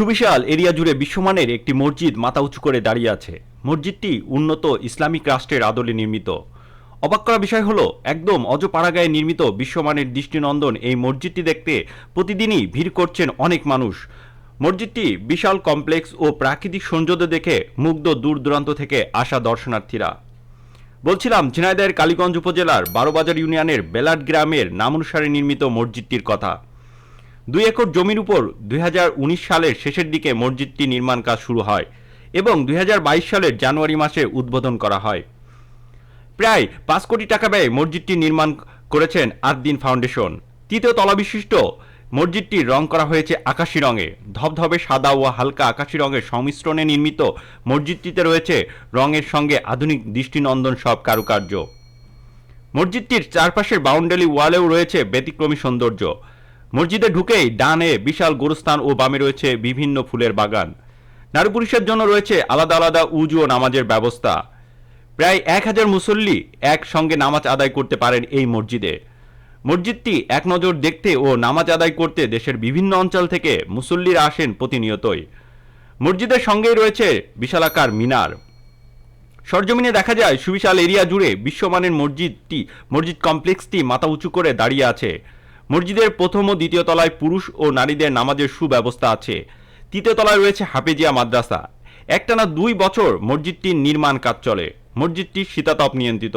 সুবিশাল এরিয়া জুড়ে বিশ্বমানের একটি মসজিদ মাথা উঁচু করে দাঁড়িয়ে আছে। মসজিদটি উন্নত ইসলামিক রাষ্ট্রের আদলে নির্মিত। অবাক করা বিষয় হলো, একদম অজপাড়াগায়ে নির্মিত বিশ্বমানের দৃষ্টিনন্দন এই মসজিদটি দেখতে প্রতিদিনই ভিড় করছেন অনেক মানুষ। মসজিদটি বিশাল কমপ্লেক্স ও প্রাকৃতিক সৌন্দর্য দেখে মুগ্ধ দূর দূরান্ত থেকে আসা দর্শনার্থীরা। বলছিলাম, ঝিনাইদহের কালীগঞ্জ উপজেলার বারোবাজার ইউনিয়নের বেলাট গ্রামের নাম অনুসারে নির্মিত মসজিদটির কথা। দুই একর জমির উপর দুই হাজার উনিশ সালের শেষের দিকে মসজিদটি নির্মাণ কাজ শুরু হয় এবং দুই হাজার বাইশ সালের জানুয়ারি মাসে উদ্বোধন করা হয়। প্রায় পাঁচ কোটি টাকা ব্যয়ে মসজিদটি নির্মাণ করেছেন আদ্দিন ফাউন্ডেশন। তৃতীয় তলা বিশিষ্ট মসজিদটি রং করা হয়েছে আকাশি রঙে। ধবধবে সাদা ও হালকা আকাশি রঙের সংমিশ্রণে নির্মিত মসজিদটিতে রয়েছে রঙের সঙ্গে আধুনিক দৃষ্টিনন্দন সব কারুকার্য। মসজিদটির চারপাশের বাউন্ডারি ওয়ালেও রয়েছে ব্যতিক্রমী সৌন্দর্য। মসজিদে ঢুকেই ডানে বিশাল গোরস্থান ও বামে রয়েছে বিভিন্ন ফুলের বাগান। নারী পুরুষের জন্য রয়েছে আলাদা আলাদা উজু ও নামাজের ব্যবস্থা। প্রায় এক হাজার মুসল্লি একসঙ্গে নামাজ আদায় করতে পারেন এই মসজিদে। মসজিদটি এক নজর দেখতে ও নামাজ আদায় করতে দেশের বিভিন্ন অঞ্চল থেকে মুসল্লিরা আসেন প্রতিনিয়তই। মসজিদের সঙ্গেই রয়েছে বিশালাকার মিনার। সরজমিনে দেখা যায়, সুবিশাল এরিয়া জুড়ে বিশ্বমানের মসজিদটি মসজিদ কমপ্লেক্সটি মাথা উঁচু করে দাঁড়িয়ে আছে। মসজিদের প্রথম ও দ্বিতীয় তলায় পুরুষ ও নারীদের নামাজের সুব্যবস্থা আছে। তৃতীয় তলায় রয়েছে হাফেজিয়া মাদ্রাসা। একটানা দুই বছর মসজিদটির নির্মাণ কাজ চলে। মসজিদটি শীতাতপ নিয়ন্ত্রিত।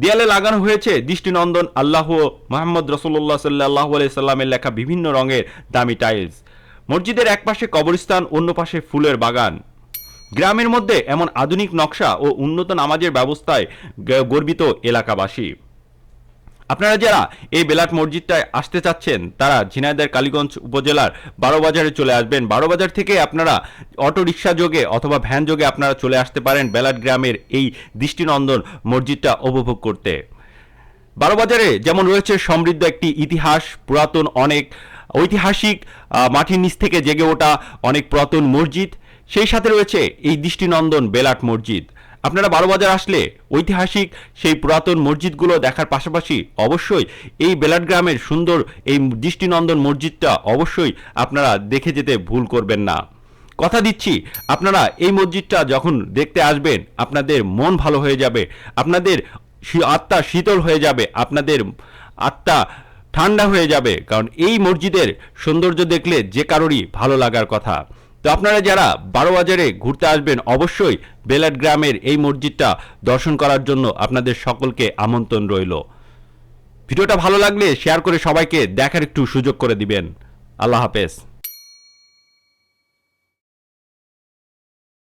দেয়ালে লাগানো হয়েছে দৃষ্টিনন্দন আল্লাহ মোহাম্মদ রসুল্লাহ সাল্লাহ সাল্লামের লেখা বিভিন্ন রঙের দামি টাইলস। মসজিদের একপাশে কবরস্থান, অন্য পাশে ফুলের বাগান। গ্রামের মধ্যে এমন আধুনিক নকশা ও উন্নত নামাজের ব্যবস্থায় গর্বিত এলাকাবাসী। আপনারা যারা এই বেলাট মসজিদটায় আসতে চাচ্ছেন, তারা ঝিনাইদহের কালীগঞ্জ উপজেলার বারোবাজারে চলে আসবেন। বারোবাজার থেকে আপনারা অটো রিক্সা যোগে অথবা ভ্যান যোগে আপনারা চলে আসতে পারেন বেলাট গ্রামের এই দৃষ্টিনন্দন মসজিদটা উপভোগ করতে। বারোবাজারে যেমন রয়েছে সমৃদ্ধ একটি ইতিহাস, পুরাতন অনেক ঐতিহাসিক মাটির নিচ থেকে জেগে ওঠা অনেক পুরাতন মসজিদ। সেই সাথে রয়েছে এই দৃষ্টিনন্দন বেলাট মসজিদ। আপনারা বারোবাজার আসলে ঐতিহাসিক সেই পুরাতন মসজিদগুলো দেখার পাশাপাশি অবশ্যই এই বেলাট গ্রামের সুন্দর এই দৃষ্টিনন্দন মসজিদটা অবশ্যই আপনারা দেখে যেতে ভুল করবেন না। কথা দিচ্ছি, আপনারা এই মসজিদটা যখন দেখতে আসবেন, আপনাদের মন ভালো হয়ে যাবে, আপনাদের আত্মা শীতল হয়ে যাবে, আপনাদের আত্মা ঠান্ডা হয়ে যাবে, কারণ এই মসজিদের সৌন্দর্য দেখলে যে কারোরই ভালো লাগার কথা। তো আপনারা যারা বারো বাজারে ঘুরতে আসবেন, অবশ্যই বেলাট গ্রামের এই মসজিদটা দর্শন করার জন্য আপনাদের সকলকে আমন্ত্রণ রইল। ভিডিওটা ভালো লাগলে শেয়ার করে সবাইকে দেখার একটু সুযোগ করে দিবেন। আল্লাহ হাফেজ।